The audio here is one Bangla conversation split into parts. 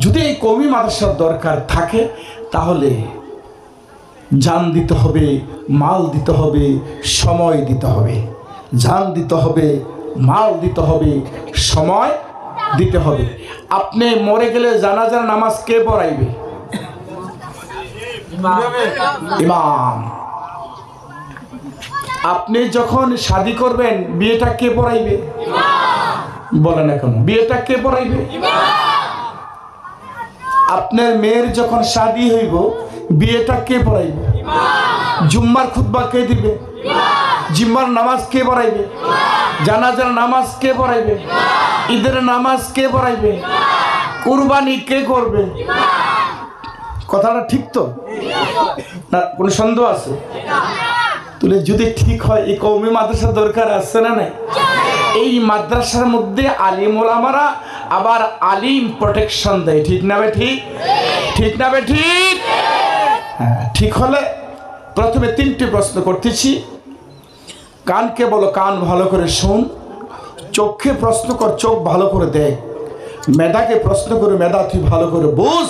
যদি এই কমি মাদ্রাসার দরকার থাকে, তাহলে জান দিতে হবে, মাল দিতে হবে, সময় দিতে হবে। জান দিতে হবে, মাল দিতে হবে, সময় দিতে হবে। আপনি মরে গেলে জানাজার নামাজ কে পড়াইবে? ইমাম। আপনি যখন শাদি করবেন, বিয়েটা কে পড়াইবে? বলেন এখন। বিয়েটা কে পড়াইবে? আপনার মেয়ের যখন শাদি হইব, বিয়েটা কে পড়াইবে? জুম্মার খুতবা কে দিবে? জিম্মার নামাজ কে পড়াইবে? জানাজার নামাজ কে পড়াইবে? ঈদের নামাজ কে পড়াইবে? কুরবানি কে করবে? কথাটা ঠিক তো? না, কোনো সন্দেহ আছে? তুলে যদি ঠিক হয়, এই কৌমি মাদ্রাসা দরকার আছে না নাই? এই মাদ্রাসার মধ্যে আলিম ওলামারা আবার আলিম প্রোটেকশন দেয়। ঠিক না বে ঠিক না বে ঠিক হ্যাঁ ঠিক হলে প্রথমে তিনটি প্রশ্ন করতেছি। কানকে বলো, কান ভালো করে শোন। চোখে প্রশ্ন কর, চোখ ভালো করে দেখ। মেধাকে প্রশ্ন করে, মেধা তুই ভালো করে বুঝ।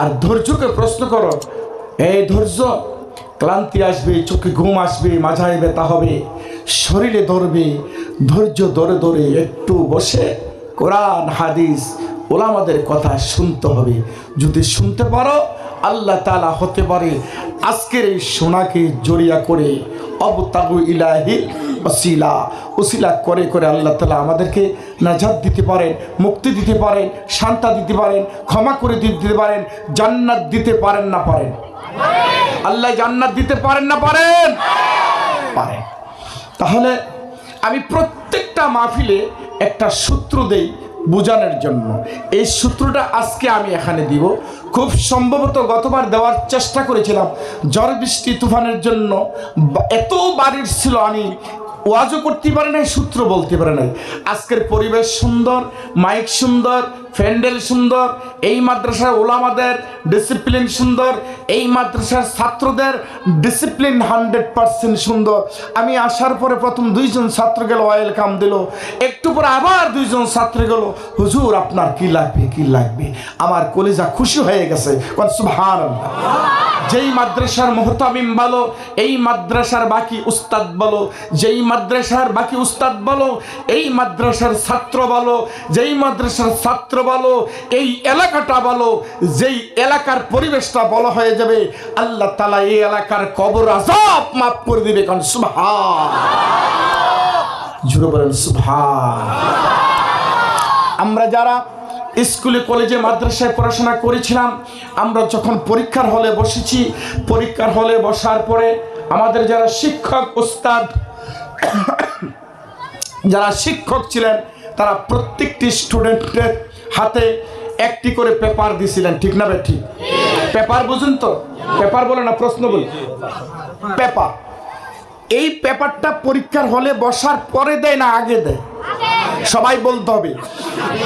আর ধৈর্যকে প্রশ্ন করো, এই ধৈর্য, ক্লান্তি আসবে, চোখে ঘুম আসবে মাঝায় ব্যথা হবে। শরীরে ধরবে, ধৈর্য ধরে ধরে একটু বসে কোরআন, হাদিস, ওলামাদের কথা শুনতে হবে। যদি শুনতে পারো, আল্লাহ তালা হতে পারে আজকের এই সোনাকে জড়িয়া করে অবতাগু ইলাহি ওসিলা। ওসিলা করে করে আল্লাহ তালা আমাদেরকে নাজাদ দিতে পারেন, মুক্তি দিতে পারেন, শান্তা দিতে পারেন, ক্ষমা করে দিতে পারেন, জান্নাত দিতে পারেন না পারেন। আল্লাহ জান্নাত দিতে পারেন না পারেন? পারেন। তাহলে আমি প্রত্যেকটা মাহফিলে একটা সূত্র দেই বোঝানোর জন্য। এই সূত্রটা আজকে আমি এখানে দিব। খুব সম্ভবত গতবার দেওয়ার চেষ্টা করেছিলাম। ঝড় বৃষ্টি তুফানের জন্য। এত বাড়ির ছিল, আমি ওয়াজও করতে পারে নাই, সূত্র বলতে পারে নাই। আজকের পরিবেশ সুন্দর, মাইক সুন্দর প্যান্ডেল সুন্দর, এই মাদ্রাসার ওলামাদের ডিসিপ্লিন সুন্দর, এই মাদ্রাসার ছাত্রদের ডিসিপ্লিন হান্ড্রেড পার্সেন্ট সুন্দর। আমি আসার পরে প্রথম দুইজন ছাত্র গেল, ওয়েলকাম দিল। একটু পরে আবার দুইজন ছাত্র গেল, হুজুর, আপনার কি লাগবে কি লাগবে? আমার কলিজা খুশি হয়ে গেছে যেই মাদ্রাসার মোহতামিম বলো, এই মাদ্রাসার বাকি উস্তাদ বলো, যেই মাদ্রাসার বাকি উস্তাদ বলো, এই মাদ্রাসার ছাত্র বলো, যেই মাদ্রাসার ছাত্র বলো এই এলাকাটা বলো যেই এলাকার পরিবেশটা বলা হয়ে যাবে, আল্লাহ তালা এই এলাকার কবর আজাব মাফ করে দিবে। কারণ সুভান জুড়ে বলেন সুভান আমরা যারা স্কুলে, কলেজে, মাদ্রাসায় পড়াশোনা করেছিলাম, আমরা যখন পরীক্ষার হলে বসেছি, পরীক্ষার হলে বসার পরে আমাদের যারা শিক্ষক, উস্তাদ, যারা শিক্ষক ছিলেন, তারা প্রত্যেকটি স্টুডেন্টের হাতে একটি করে পেপার দিছিলেন ঠিক না ঠিক? পেপার বুঝুন তো পেপার বলে না প্রশ্ন বলি? পেপার। এই পেপারটা পরীক্ষার হলে বসার পরে দেয় না আগে দেয়? সবাই বলতে হবে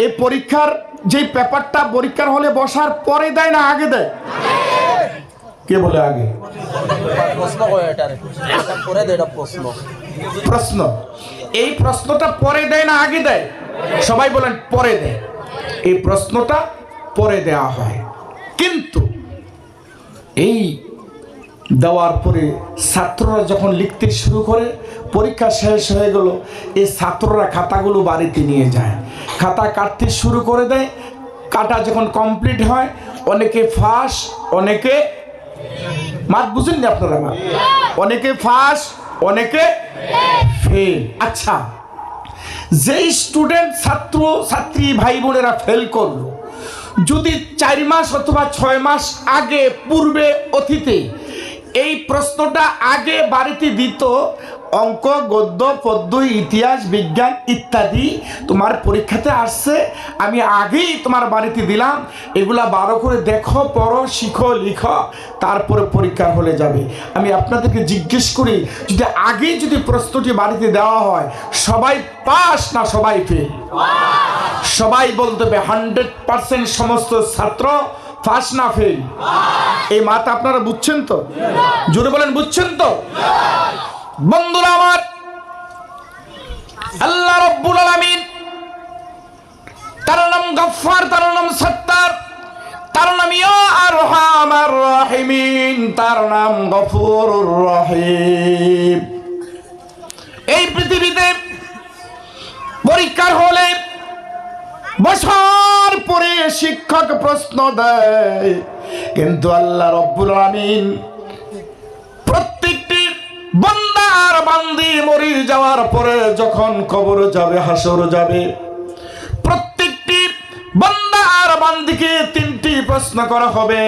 এই পরীক্ষার যে পেপারটা পরীক্ষার হলে বসার পরে দেয় না আগে দেয়? কে বলে আগে? প্রশ্ন। এই প্রশ্নটা পরে দেয় না আগে দেয়? সবাই বলেন পরে দেয়। এই প্রশ্নটা পরে দেওয়া হয়। কিন্তু এই দেওয়ার পরে ছাত্ররা যখন লিখতে শুরু করে, পরীক্ষা শেষ হয়ে গেল, এই ছাত্ররা খাতাগুলো বাড়িতে নিয়ে যায়। খাতা কাটতে শুরু করে দেয়, কাটা যখন কমপ্লিট হয়, অনেকে ফাঁস, অনেকে মাত বুঝেননি আপনারা? অনেকে ফাঁস, অনেকে ফেল। আচ্ছা যেই স্টুডেন্ট ছাত্র, ছাত্রী ভাই বোনেরা ফেল করল, যদি চার মাস অথবা ছয় মাস আগে, পূর্বে অতীতে এই প্রশ্নটা আগে বাড়িতে দিত অঙ্ক, গদ্য, পদ্য, ইতিহাস, বিজ্ঞান ইত্যাদি তোমার পরীক্ষাতে আসছে। আমি আগেই তোমার বাড়িতে দিলাম। এগুলা বারো করে দেখো, পড়ো, শিখো, লিখো, তারপরে পরীক্ষা হলে যাবে। আমি আপনাদেরকে জিজ্ঞেস করি, যদি আগেই যদি প্রশ্নটি বাড়িতে দেওয়া হয়, সবাই পাস না সবাই ফেল সবাই বলতে হবে, হান্ড্রেড পার্সেন্ট সমস্ত ছাত্র পাস না ফেল এই মাথা আপনারা বুঝছেন তো? জোরে বলেন, বুঝছেন তো? বন্ধুরা আমার, আল্লাহ রব্বুল আলমিন তার নাম গফার তার নাম সত্তার, তার নাম আর রহিমিন, তার নাম গফুর রহিম। এই পৃথিবীতে পরীক্ষার হলে বছর পরে শিক্ষক প্রশ্ন দেয়, কিন্তু আল্লাহ রব্বুল আলমিন প্রত্যেকটি বন্ধু বন্দার বান্দি মরি যাওয়ার পরে যখন কবর যাবে হাসর যাবে, প্রত্যেকটি বান্দা আর বান্দিকে তিনটি প্রশ্ন করা হবে।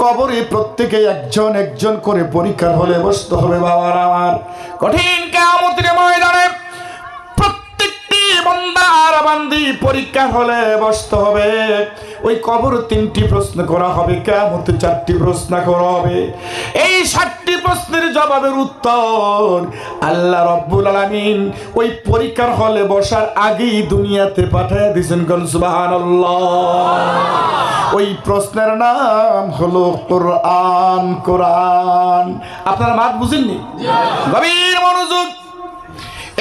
কবরে প্রত্যেকে একজন একজন করে পরীক্ষার হলে বসতে হবে, বাবার আমার। কঠিন কেমতের ময়দানে প্রত্যেকটি বান্দা আর বান্দি পরীক্ষার হলে বসতে হবে। ওই কবর তিনটি প্রশ্ন করা হবে কেমন চারটি প্রশ্ন করা হবে। এই ষাটটি প্রশ্নের জবাবের উত্তর আল্লাহ রব্বুল আলামিন ওই পরীক্ষার হলে বসার আগেই দুনিয়াতে পাঠিয়ে দিয়েছেন, কোন সুবহানাল্লাহ। ওই প্রশ্নের নাম হলো কোরআন কোরআন। আপনারা মাত বুঝেননি? গভীর মনোযোগ।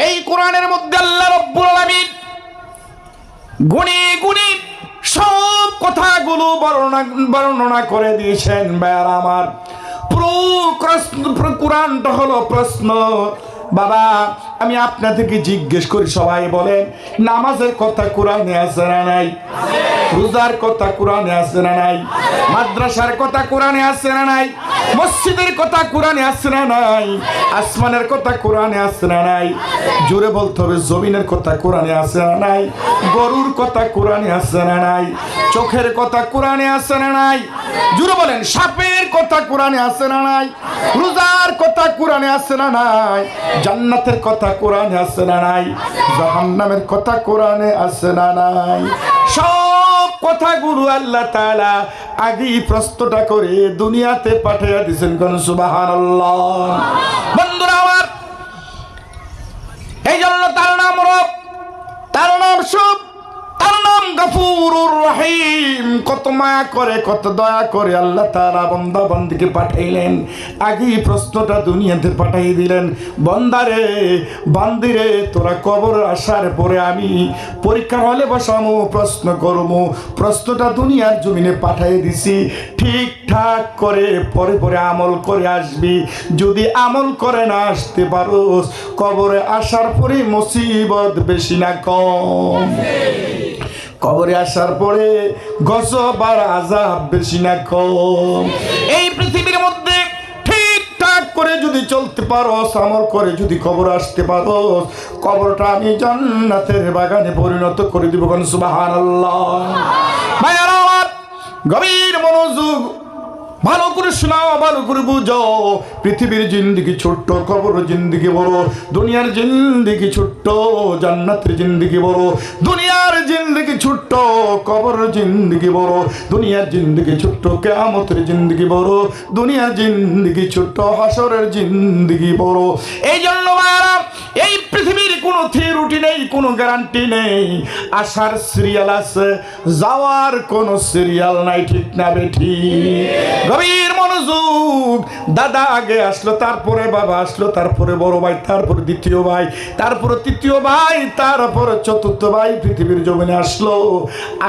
এই কোরআনের মধ্যে আল্লাহ রব্বুল আলামিন গুণে গুণে সব কথাগুলো বর্ণনা বর্ণনা করে দিয়েছেন বেয়ার আমার। পুরো প্রশ্ন পুরো কোরআনটা হলো প্রশ্ন। বাবা আমি আপনা থেকে জিজ্ঞেস করি সবাই বলেন নামাজের কথা কোরআনে আছে না নাই রোজার কথা কোরআনে আছে না নাই মাদ্রাসার কথা কোরআনে আছে না নাই মসজিদের কথা কোরআনে আছে না নাই আসমানের কথা কোরআনে আছে না নাই জোরে বলতে হবে জমিনের কথা কোরআনে আছে না নাই গরুর কথা কোরআনে আছে না নাই চোখের কথা কোরআনে আছে না নাই জোরে বলেন সাপের কথা কোরআনে আছে না নাই রোজার কথা কোরআনে আছে না নাই জান্নাতের কথা কোরআনে আছে না নাই? জাহান্নামের কথা কোরআনে আছে না নাই? সব কথাগুলো আল্লাহ তালা আগেই প্রশ্নটা করে দুনিয়াতে পাঠিয়ে দিয়েছেন কোন? সুবহানাল্লাহ। বন্ধুরা আমার, এই জন্য তার নাম রব, তার নাম সব কত করে, কত দয়া করে আল্লাহ তারা পাঠাইলেন। প্রশ্নটা দুনিয়াতে দিলেন। তোরা আসার পরে আমি হলে বসামো, প্রশ্ন করব প্রশ্নটা দুনিয়ার জমিনে পাঠাই দিছি। ঠিকঠাক করে পরে পরে আমল করে আসবি। যদি আমল করে না আসতে পারোস, কবরে আসার পরে মুসিবত বেশি না কম। কবরে আসার পরে গজব আর আজাব বেশি না কম। এই পৃথিবীর মধ্যে ঠিকঠাক করে যদি চলতে পারো আমল করে যদি কবর আসতে পারো কবরটা আমি জান্নাতের বাগানে পরিণত করে দিব কোন সুবাহ ভাইয়ারা গভীর মনোযোগ ভালো করে শোনাও, ভালো করে বুঝাও। পৃথিবীর জিন্দিগি ছোট্ট, কবর জিন্দিগি বড়, দুনিয়ার জিন্দিগি ছোট্ট, জান্নাতের জিন্দিগি বড়, দুনিয়ার জিন্দিগি ছোট্ট, কবর জিন্দিগি বড়, দুনিয়ার জিন্দিগি ছোট্ট, কেয়ামতের জিন্দিগি বড়, দুনিয়ার জিন্দিগি ছোট্ট, হাসরের জিন্দিগি বড়। এই জন্য এই পৃথিবীর থিরুটি নেই গ্যারান্টি নেই। আসার সিরিয়াল আছে, যাওয়ার সিরিয়াল নাই, ঠিক না বেঠি গভীর মনোযোগ, দাদা আগে আসলো, তারপরে বাবা আসলো, তারপরে বড় ভাই, তারপরে দ্বিতীয় ভাই, তারপরে তৃতীয় ভাই, তারপরে চতুর্থ ভাই, পৃথিবীর জমিনে আসলো।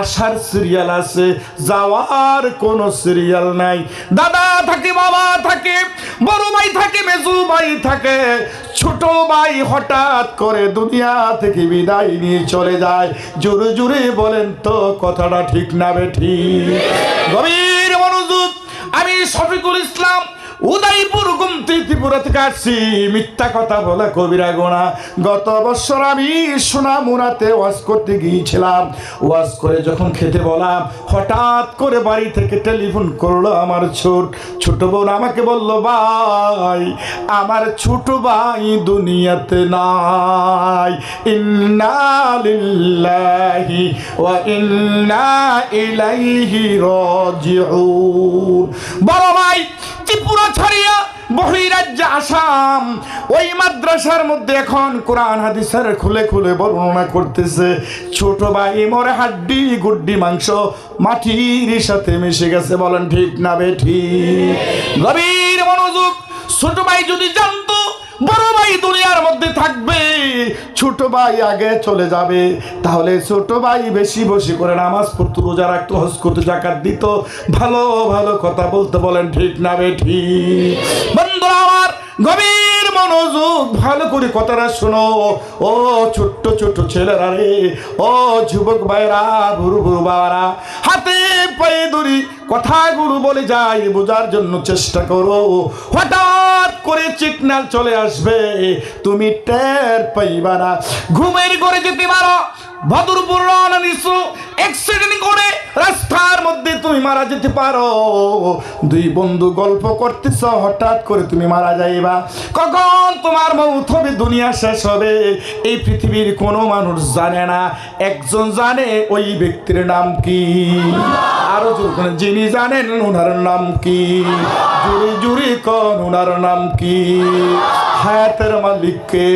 আসার সিরিয়াল আছে, যাওয়ার কোনো সিরিয়াল নাই। দাদা থাকে, বাবা থাকে, বড় ভাই থাকে, মেজু ভাই থাকে ছোট ভাই হঠাৎ করে দুনিয়া থেকে বিদায় নিয়ে চলে যায়। জোরে জোরে বলেন তো, কথাটা ঠিক না বেঠি গভীর মনোযোগ। আমি শফিকুল ইসলাম উদয়পুর গুমতি ত্রিপুরা থেকে মিথ্যা কথা বলে কবিরা গোনা গত বছর আমি সোনামুনাতে ওয়াজ করতে গিয়েছিলাম। ওয়াজ করে যখন খেতে বললাম, হঠাৎ করে বাড়ি থেকে টেলিফোন করল আমার ছোট ছোট বোন আমাকে বলল, ভাই, আমার ছোট ভাই দুনিয়াতে নাই। ইন্না লিল্লাহি ওয়া ইন্না ইলাইহি রাজিউন। বড় ভাই ত্রিপুরা ছাড়িয়া বহিরাজ্য আসাম। ওই মাদ্রাসার মধ্যে এখন কোরআন, হাদিসের খুলে খুলে বর্ণনা করতেছে। ছোট ভাই মরে হাড্ডি, গুড্ডি, মাংস মাটির সাথে মিশে গেছে, বলেন ঠিক না বেঠি গভীর মনোযোগ, ছোট ভাই যদি জানতো বড় ভাই দুনিয়ার মধ্যে থাকবে। ছোট ভাই আগে চলে যাবে। তাহলে ছোট ভাই বেশি বসে করে নামাজ পড়তো, রোজা রাখতো, হজ করতো, জাকাত দিত। ভালো ভালো কথা বলতে বলেন ঠিক না বে ঠিক? বন্ধুরা আমার গভীর মনোযোগ ভালো করে কথাটা শোনো। ও ছোট্ট ছোট্ট ছেলেরা রে, ও যুবক ভাইরা বুড়ো বুড়ো বাবারা, হাতে পায়ে ধরি কথাগুলো বলে যাই, বোঝার জন্য চেষ্টা করো। হঠাৎ চিকনাল চলে আসবে। তুমি টের পাইবা না। ঘুমের ঘরে যেতে পারো ভদরপুর রওনা দিছো অ্যাক্সিডেন্ট করে রাস্তার মধ্যে তুমি মারা যেতে পারো। দুই বন্ধু গল্প করতেছ, হঠাৎ করে তুমি মারা যাইবা। কখন তোমার মৌত হবে, দুনিয়া শেষ হবে, এই পৃথিবীর কোনো মানুষ জানে না। একজন জানে, ওই ব্যক্তির নাম কি? আরও যখন যিনি জানেন ওনার নাম কি? জুড়ি জুড়ি কন ওনার নাম কি? হায়াতের মালিককে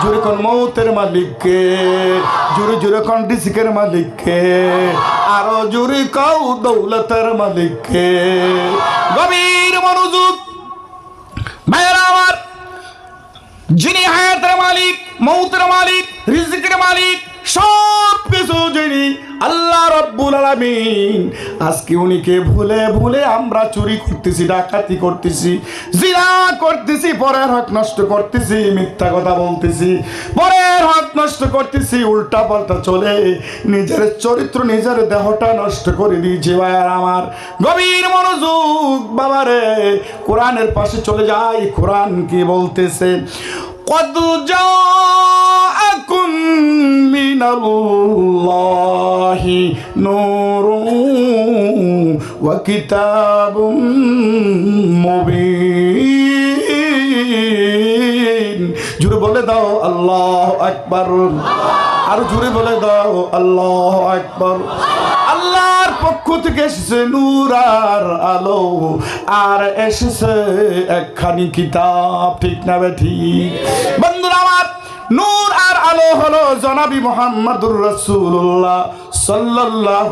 জুড়ে কোন মৌতের মালিককে জুড়ে জুড়ে কোন ডিসিকের মালিককে, আরও জুড়ে কাউ দৌলতের মালিককে। গভীর মনোযোগ, ভাইয়েরা আমার, যিনি হায়াতের মালিক, মৌতের মালিক, রিজিকের মালিক সব কিছু যিনি রব্বুল আলামিন। আজকে উনিকে ভুলে ভুলে আমরা চুরি করতেছি, ডাকাতি করতেছি জিরা করতেছি, পরের হক নষ্ট করতেছি, মিথ্যা কথা বলতেছি, পরের হক নষ্ট করতেছি, উল্টা পাল্টা চলে, নিজের চরিত্র, নিজের দেহটা নষ্ট করে দিয়েছে ভাইয়ার আমার। গভীর মনোযোগ বাবারে, কোরআনের পাশে চলে যাই, কোরআন কি বলতেছে? কত যা من الله نور وكتاب مبين জুড়ে বলে দাও আল্লাহ আকবার আর জুড়ে বলে দাও আল্লাহ আকবার আল্লাহর পক্ষ থেকে এসেছে নূর আর আলো আর এসেছে একখানি কিতাব ঠিক না বে ঠিক বন্ধুরা আমার নূর আর আলো হলো জনাবি মোহাম্মদুর রসুল্লাহ সাল্লাহ